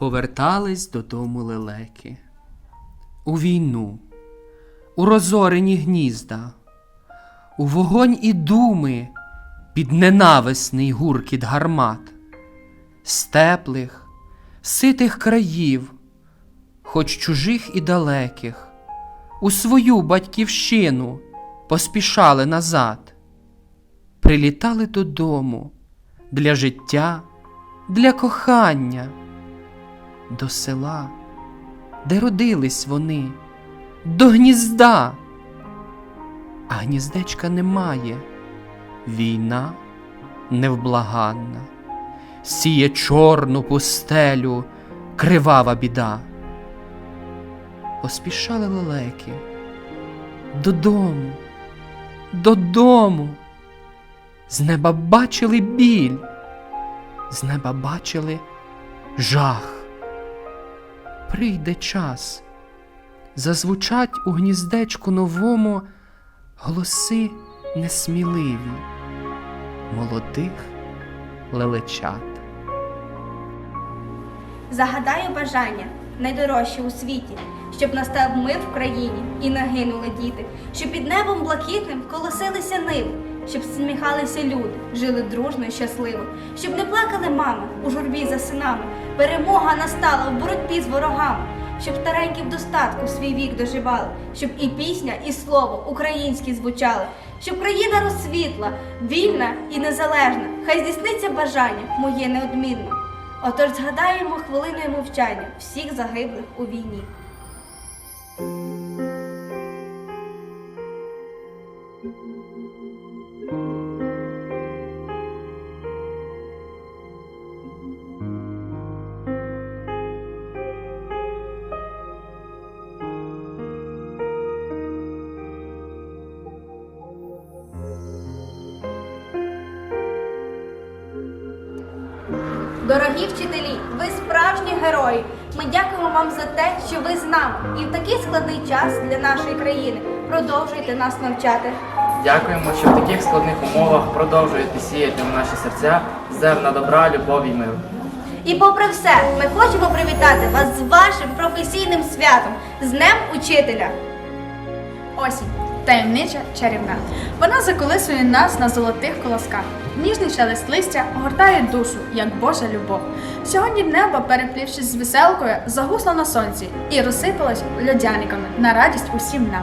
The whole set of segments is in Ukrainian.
повертались додому лелеки. У війну, у розорені гнізда, у вогонь і думи під ненависний гуркіт гармат, з теплих, ситих країв, хоч чужих і далеких, у свою батьківщину поспішали назад, прилітали додому для життя, для кохання, до села, де родились вони, до гнізда. А гніздечка немає, війна невблаганна, сіє чорну пустелю, кривава біда. Поспішали лелеки додому, додому. З неба бачили біль, з неба бачили жах. Прийде час, зазвучать у гніздечку новому голоси несміливі, молодих лелечат. Загадаю бажання найдорожче у світі, щоб настав мир в країні і не гинули діти, щоб під небом блакитним колосилися ниви, щоб сміхалися люди, жили дружно і щасливо, щоб не плакали мами у журбі за синами. Перемога настала в боротьбі з ворогами, щоб старенькі в достатку свій вік доживали, щоб і пісня, і слово українські звучали, щоб країна розсвітла, вільна і незалежна. Хай здійсниться бажання моє неодмінно. Отож згадаємо хвилиною мовчання всіх загиблих у війні. Дорогі вчителі, ви справжні герої. Ми дякуємо вам за те, що ви з нами і в такий складний час для нашої країни продовжуєте нас навчати. Дякуємо, що в таких складних умовах продовжуєте сіяти в наші серця зерна добра, любові й миру. І попри все, ми хочемо привітати вас з вашим професійним святом, з Днем Учителя. Осінь таємнича чарівна. Вона заколисує нас на золотих колосках. Ніжний шелест листя огортає душу, як Божа любов. Сьогодні небо, переплівшись з веселкою, загусло на сонці і розсипалось льодяниками на радість усім нам.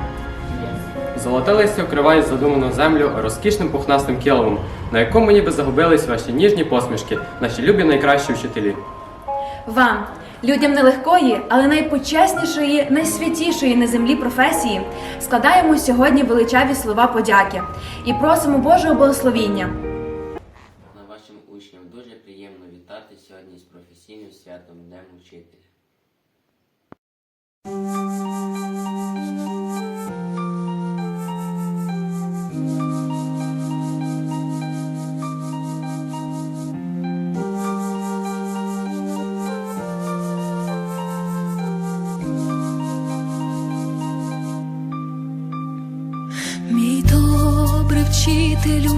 Золоте листя вкриває задуману землю розкішним пухнастим килимом, на якому ніби загубились ваші ніжні посмішки, наші любі найкращі вчителі. Вам, людям нелегкої, але найпочеснішої, найсвятішої на землі професії, складаємо сьогодні величаві слова подяки і просимо Божого благословіння. На вашим учням дуже приємно вітати сьогодні з професійним святом Днем Учителя.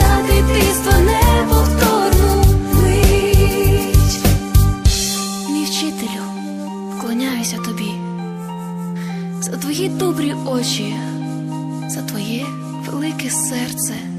за дитинство неповторну мить. Мій вклоняюся тобі, за твої добрі очі, за твоє велике серце.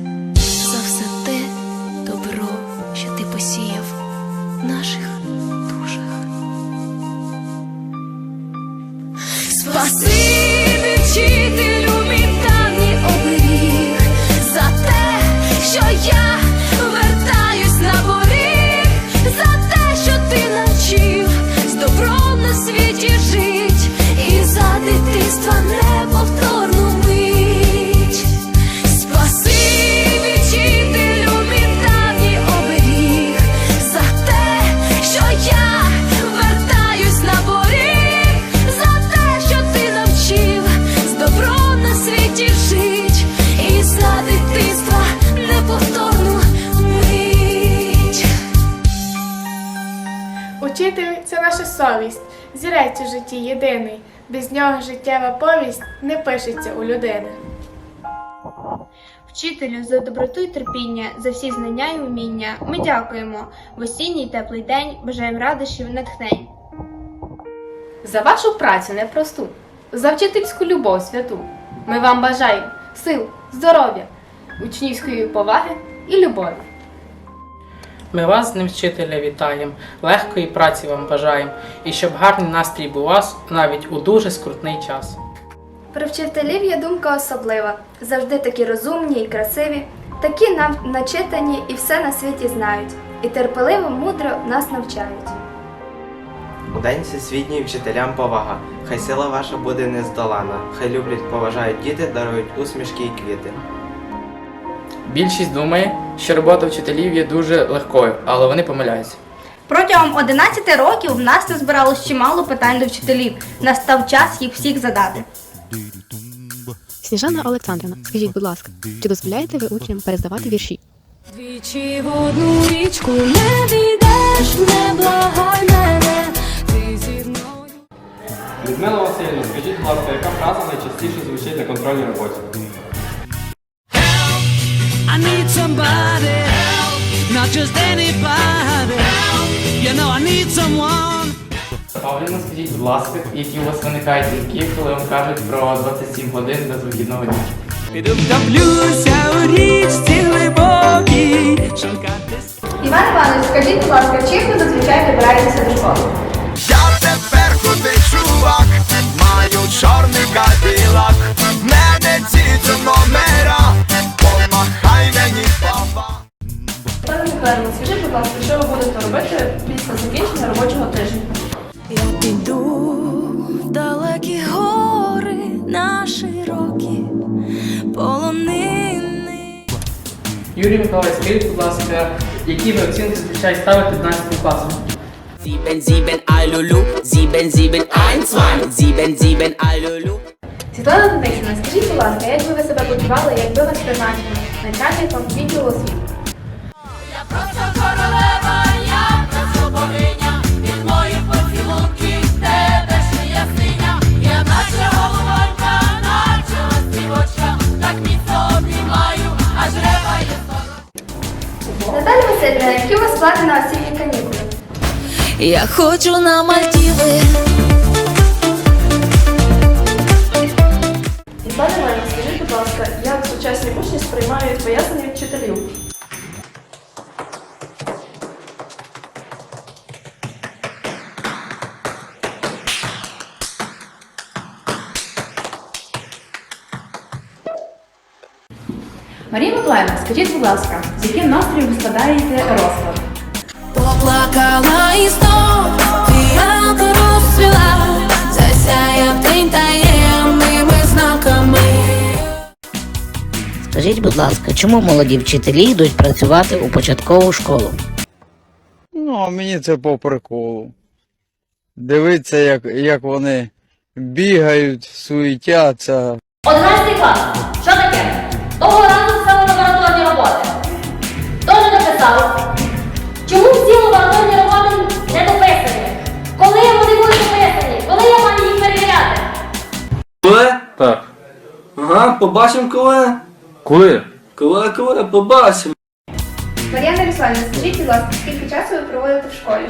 Житті єдиний. Без нього життєва повість не пишеться у людини. Вчителю за доброту і терпіння, за всі знання і уміння. Ми дякуємо. В осінній теплий день бажаємо радощів, натхнень. За вашу працю непросту, за вчительську любов святу. Ми вам бажаємо сил, здоров'я, учнівської поваги і любові. Ми вас з ним вчителя вітаємо, легкої праці вам бажаємо, і щоб гарний настрій був у вас навіть у дуже скрутний час. Про вчителів є думка особлива. Завжди такі розумні і красиві, такі нам начитані і все на світі знають, і терпеливо, мудро нас навчають. У день всесвітній вчителям повага. Хай сила ваша буде нездолана. Хай люблять, поважають діти, дарують усмішки і квіти. Більшість думає, що робота вчителів є дуже легкою, але вони помиляються. Протягом 11 років в нас назбиралось чимало питань до вчителів. Настав час їх всіх задати. Сніжана Олександрівна, скажіть, будь ласка, чи дозволяєте ви учням перездавати вірші? Двічі в одну річку не війдеш, не благай мене, ти зі мною. Людмила Васильівна, скажіть, будь ласка, яка фраза найчастіше звучить на контрольній роботі? I need somebody help, not just anybody help. You know I need someone. Павліна, скажіть, будь ласка, які у вас виникають думки, коли вам кажуть про 27 годин без вихідного дня? Піду втоплюся у річці глибокій, шукати Іван Іванович, скажіть, будь ласка, чим ви зазвичай добираєтеся до школи? Скажіть, будь ласка, які ви оцінки зазвичай ставите 12 класом? Sieben, sieben, Alulu, sieben, sieben, eins, зібен, зібен, алюлю. Світлана Денисівна, скажіть, будь ласка, як би ви себе почували, якби вас призначили начальником відділу освіти? Я просто королева, Я хочу на Мальдіви. Пане Івановна, скажіть, будь ласка, як сучасні учні сприймають пояснення від вчителів? Марія Миколаївна, скажіть, будь ласка, з яким настроєм ви складаєте розклад? Скажіть, будь ласка, чому молоді вчителі йдуть працювати у початкову школу? Ну, а мені це по приколу. Дивиться, як, як вони бігають, суетяться. 11 клас. Що таке? Того разу писали лабораторні роботи. Тоже написав. Чому всі лабораторні роботи не дописані? Коли вони будуть дописані? Коли я маю їх перевіряти? Коли? Так. Ага, побачимо коли. Коли? Коли, коли, побачимо. Мар'яна Руслана, скажіть, будь ласка, скільки часу ви проводите в школі?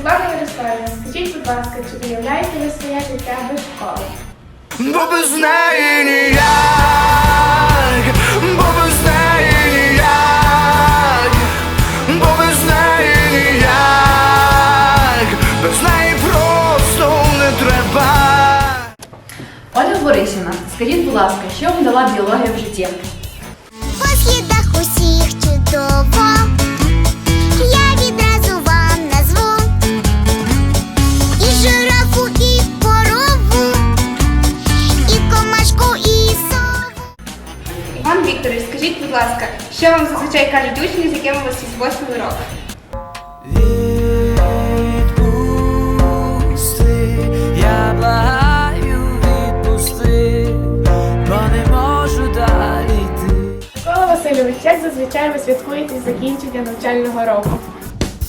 Світлана Ярославівна, скажіть, будь ласка, чи уявляєте ви своє життя без школи? Бо без неї ніяк, бо без неї ніяк, бо без неї ніяк, без неї просто не треба. Оля Борисівна, скажіть, будь ласка, що вам дала біологія в житті? Восьмий? Відпусти, я благаю, відпусти, бо не можу далі йти. Микола Васильович, як зазвичай ви святкуєте закінчення навчального року?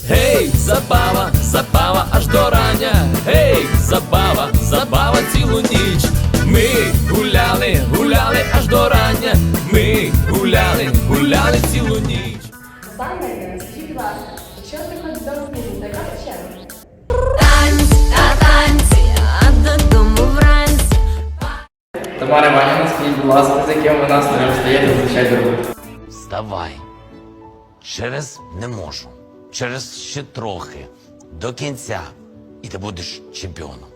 Гей, забава, забава аж до рання. Гей, забава, забава цілу ніч. Ми гуляли, гуляли аж до рання. Ми Саме, скажіть, будь ласка, що приходить до розмови, то яка вечеря? Танці, та танці, а додому вранці. Тамара Іванівна, скажіть, будь ласка, з яким ви настроєм встаєте зазвичай до роботи? Вставай. Через не можу. Через ще трохи. До кінця. І ти будеш чемпіоном.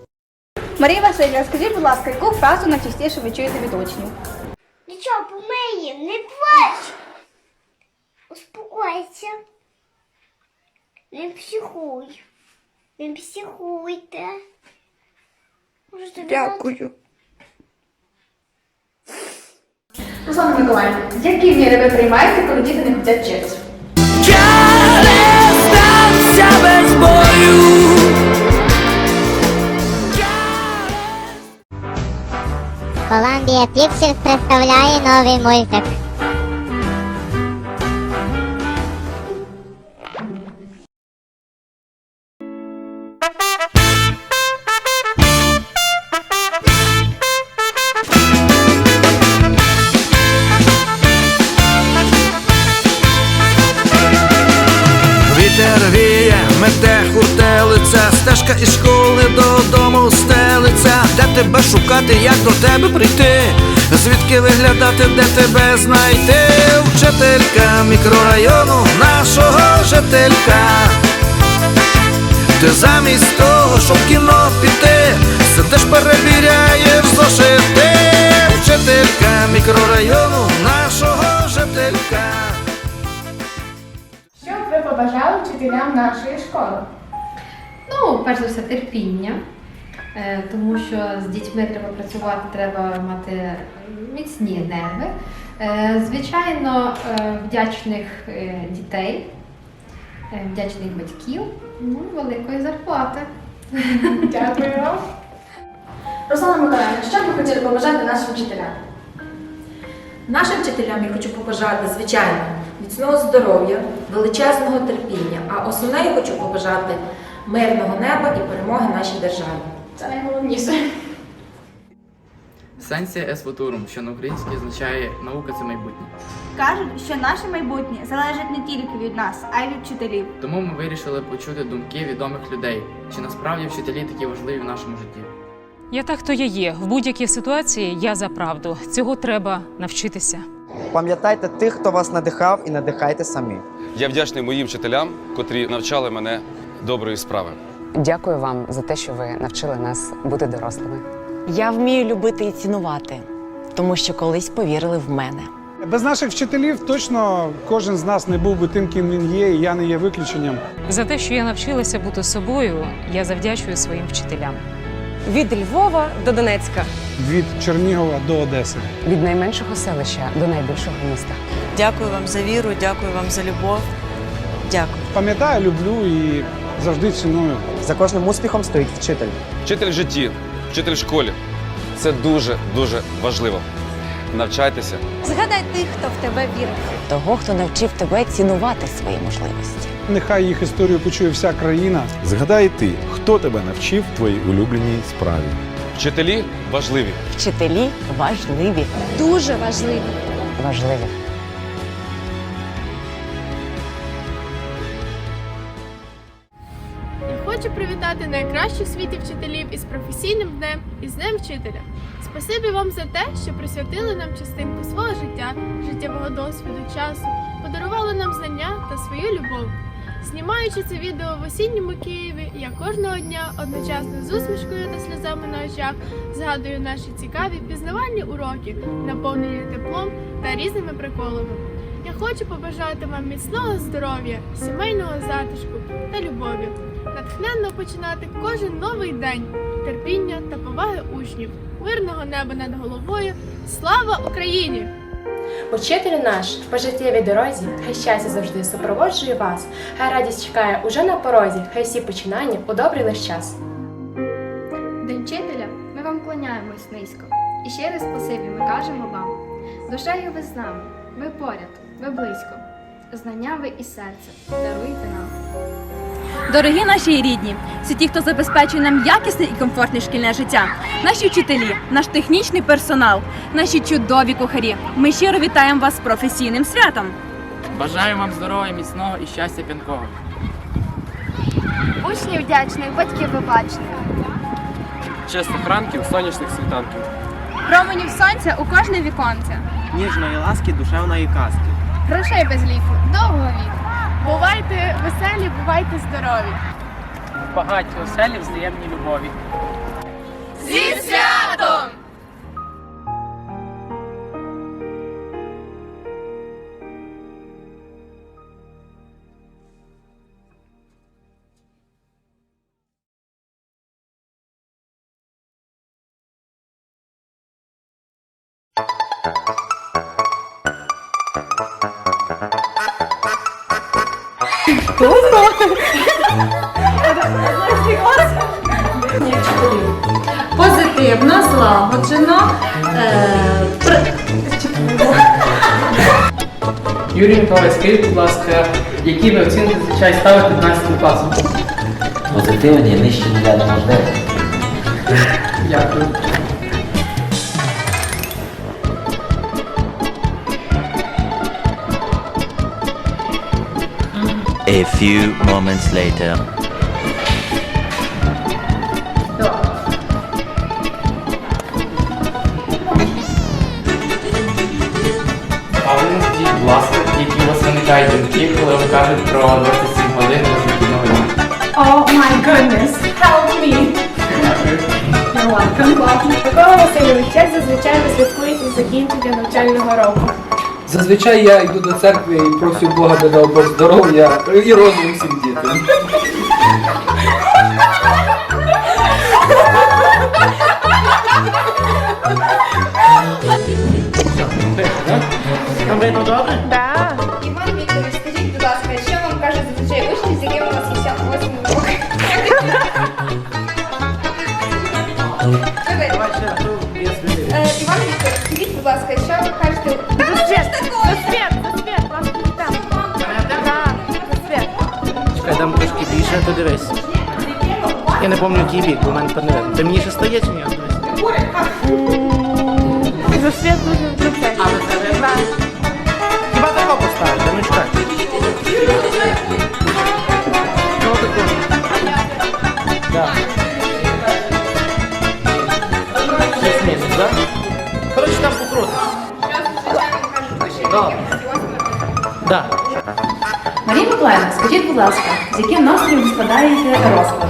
Марія Васильівна, скажіть, будь ласка, яку фразу найчастіше ви чуєте від учнів? Нічого, помиємо, не плач. Успокойся. Не психуй. Не психуйте. Можете Дякую. Руслана Миколаївна, які міри ви приймаєте, коли діти не хочуть вчитися? здався без бою. Columbia Pictures представляє новий мультик. До тебе прийти? Звідки виглядати, де тебе знайти? Вчителька мікрорайону, нашого жителька. Ти замість того, щоб в кіно піти, сидиш перебіряєш зошити. Вчителька мікрорайону, нашого жителька. Що б ви побажали вчителям нашої школи? Ну, перш за все, терпіння, тому що з дітьми треба працювати, треба мати міцні нерви. Е, Звичайно, е, вдячних е, дітей, е, вдячних батьків, ну, і великої зарплати. Дякую вам. Руслана Миколаївна, що ви хотіли побажати нашим вчителям? Нашим вчителям я хочу побажати, звичайно, міцного здоров'я, величезного терпіння, а основне я хочу побажати мирного неба і перемоги нашій державі. Це найголовніше. Сенсія ес футурум, що на українській означає наука це майбутнє. Кажуть, що наше майбутнє залежить не тільки від нас, а й від вчителів. Тому ми вирішили почути думки відомих людей, чи насправді вчителі такі важливі в нашому житті. Я так, хто я є. В будь-якій ситуації я за правду. Цього треба навчитися. Пам'ятайте тих, хто вас надихав, і надихайте самі. Я вдячний моїм вчителям, котрі навчали мене доброї справи. Дякую вам за те, що ви навчили нас бути дорослими. Я вмію любити і цінувати, тому що колись повірили в мене. Без наших вчителів точно кожен з нас не був би тим, ким він є, і я не є виключенням. За те, що я навчилася бути собою, я завдячую своїм вчителям. Від Львова до Донецька, Від Чернігова до Одеси. від найменшого селища до найбільшого міста. Дякую вам за віру, дякую вам за любов. Дякую. Пам'ятаю, люблю і завжди ціную. За кожним успіхом стоїть вчитель. Вчитель в житті, вчитель в школі. Це дуже дуже важливо. Навчайтеся. Згадай тих, хто в тебе вірив. Того, хто навчив тебе цінувати свої можливості. Нехай їх історію почує вся країна. Згадай ти, хто тебе навчив твоїй улюбленій справі. Вчителі важливі. Вчителі важливі. Дуже важливі. Важливі. Привітати найкращих світі вчителів із професійним днем і з Днем вчителя. Спасибі вам за те, що присвятили нам частинку свого життя, життєвого досвіду, часу, подарували нам знання та свою любов. Знімаючи це відео в осінньому Києві, я кожного дня одночасно з усмішкою та сльозами на очах згадую наші цікаві пізнавальні уроки, наповнені теплом та різними приколами. Я хочу побажати вам міцного здоров'я, сімейного затишку та любові, натхненно починати кожен новий день, терпіння та поваги учнів, мирного неба над головою. Слава Україні! Учителю наш в пожиттєвій дорозі, хай щастя завжди супроводжує вас, хай радість чекає уже на порозі, хай всі починання у добрий лиш час. День вчителя ми вам клоняємось низько. І ще раз спасибі ми кажемо вам. Душею ви з нами, ви поряд, ви близько. Знання ви і серце даруйте нам. Дорогі наші і рідні, це ті, хто забезпечує нам якісне і комфортне шкільне життя. Наші вчителі, наш технічний персонал, наші чудові кухарі. Ми щиро вітаємо вас з професійним святом. Бажаю вам здоров'я, міцного і щастя п'янкого. Учнів вдячних, батьків вибачних. Чистих ранків, сонячних світанків. Променів сонця у кожне віконце. Ніжної ласки, душевної казки. Грошей без ліку, довго віку. Бувайте веселі, бувайте здорові! Багаті оселі взаємній любові. Зі святом! Позитивно, злагоджено. Юрій Миколаївич, скажіть, будь ласка, які ви оцінки зазвичай ставите 12 класом? Позитивні нижче нуля неможливо. Дякую. Few moments later. А ви скажіть, будь ласка, які у вас виникають думки, коли вам кажуть про 27 годин до дня? Oh my goodness, help me! You're welcome. Микола Васильович, як зазвичай ви святкуєте закінчення навчального року? Зазвичай я йду до церкви і прошу Бога да дав Бог здоров'я і розум всім дітям. Там видно добре? Так. Іван Вікторович, скажіть, будь ласка, що ви кажете? За світ! За світ! За світ! Вас не там. Так, за світ. Чекай, дам трошки більше, то дивись. Я не пам'ятаю, який бік, бо в мене тепер не видно. Ти мені ще стає чи ні? За світ дуже за це. А, ви це Так. Хіба треба поставити? Ну чекай. Ну таку. Так. Так. Марія Миколаївна, скажіть, будь ласка, з яким настроєм ви складаєте розклад?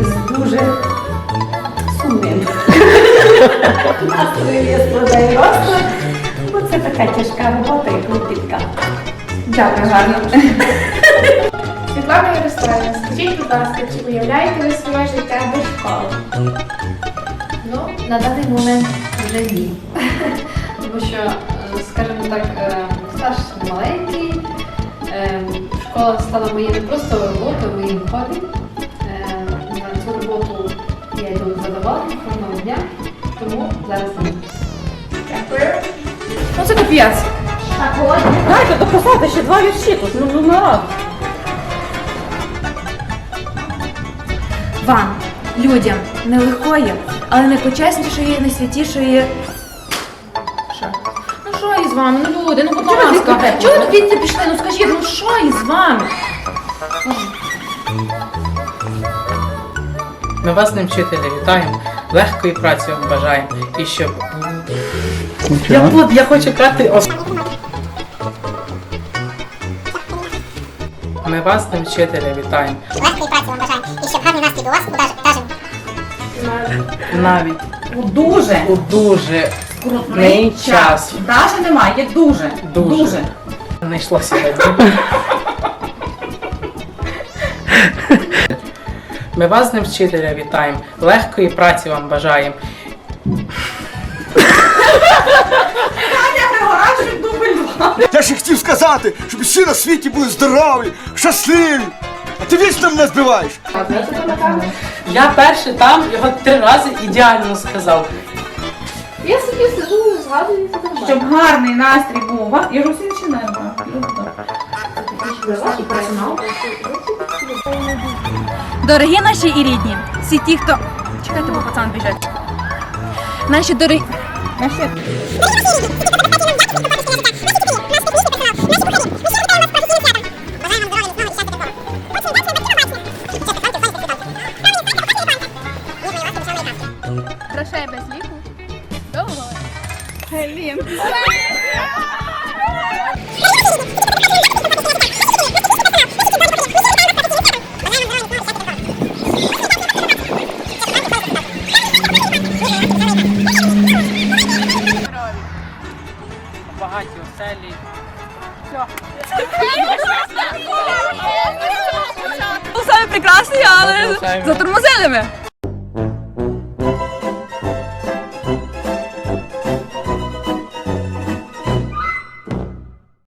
З дуже сумним. Настрою я складаю розклад, бо це така тяжка робота і клопітка. Дякую, гарно. Світлана Ярославівна, скажіть, будь ласка, чи уявляєте ви своє життя без школи? Ну, на даний момент вже ні. Тому що, е, скажімо так, е, стаж маленький, е, школа то стало моєю не просто роботою, моїм хобі. На цю роботу я йду з задоволенням кожного дня, тому зараз. Дякую. Ну це капець. Дайте дописати ще два вірші тут, ну, ну народ. Вам, людям, нелегкої, але найпочеснішої, найсвятішої. Вами? Ну люди, ну будь ласка. Чого ви звідси пішли? Ну скажіть, ну що із вами? Ми вас, ним вчителя, вітаємо. Легкої праці вам бажаємо. І щоб. Я, буду- я хочу грати ос... Ми вас, ним вчителя, вітаємо. Легкої праці вам бажаємо. І щоб гарний настрій у вас удажив. Навіть у дуже, у дуже скрутний час. Даже немає, є дуже. Дуже. Не йшло сьогодні. Ми вас, ним вчителя, вітаємо. Легкої праці вам бажаємо. Я ж хотів сказати, щоб всі на світі були здорові, щасливі. А ти вічно мене збиваєш. Я перший там його три рази ідеально сказав. Я собі сижу, згадую, це нормально. Щоб гарний настрій був. Я ж усім ще не Дорогі наші і рідні, всі ті, хто. Чекайте, бо пацан біжать. Наші дорогі. Наші...